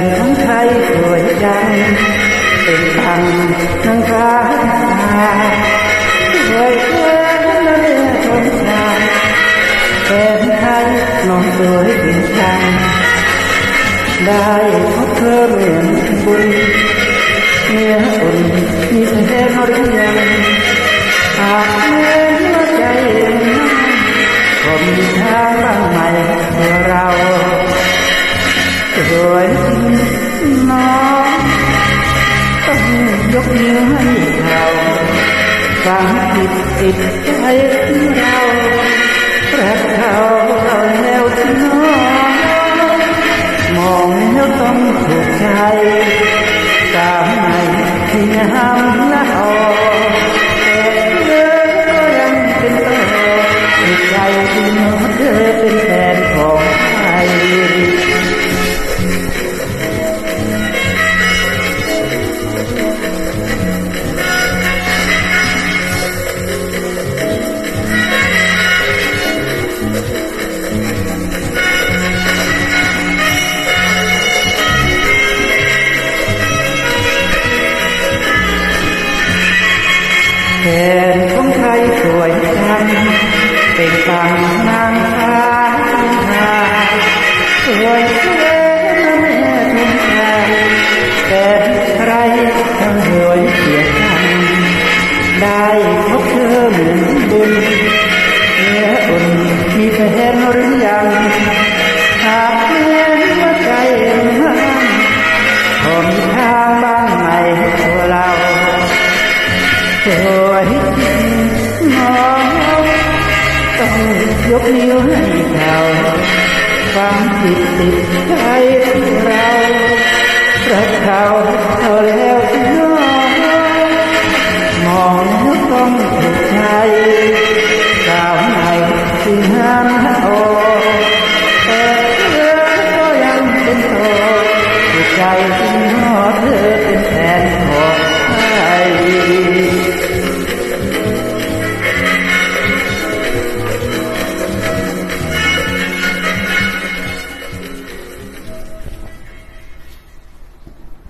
นทั้งไทยสวยจังเป็นตังนังคาสวยเกินและเลือชมชายเป็นไทยน้องสวยเป็นชังได้พบเธอเหมือนบุญเนื้ออุ่นมีแฟนหรือยังหากเมื่อใจยังนั่งก็มีทางบ้างไหมตัวเรา น้องต้องยกนิ้วให้เราฟังติดติดใจเรารักเขาเราแล้วที่น้องมองแล้วต้องถูกใจตาม แทนของไทยสวยจังเป็นตังนางฟ้าทายสวยเกินแม่ทุกใจแต่ใครทั้งสวยเสียจังได้พบเธอเหมือนบุญเนื้ออุ่นมีแฟน ยกนิ้วให้เขาความผิดติดใจเรารักเขาเท่าแล้วน้องมองแล้วต้องถูดใจสาวใหม่ที่ห้ามโอแต่เธอก็ยังเป็นโอถูกใจ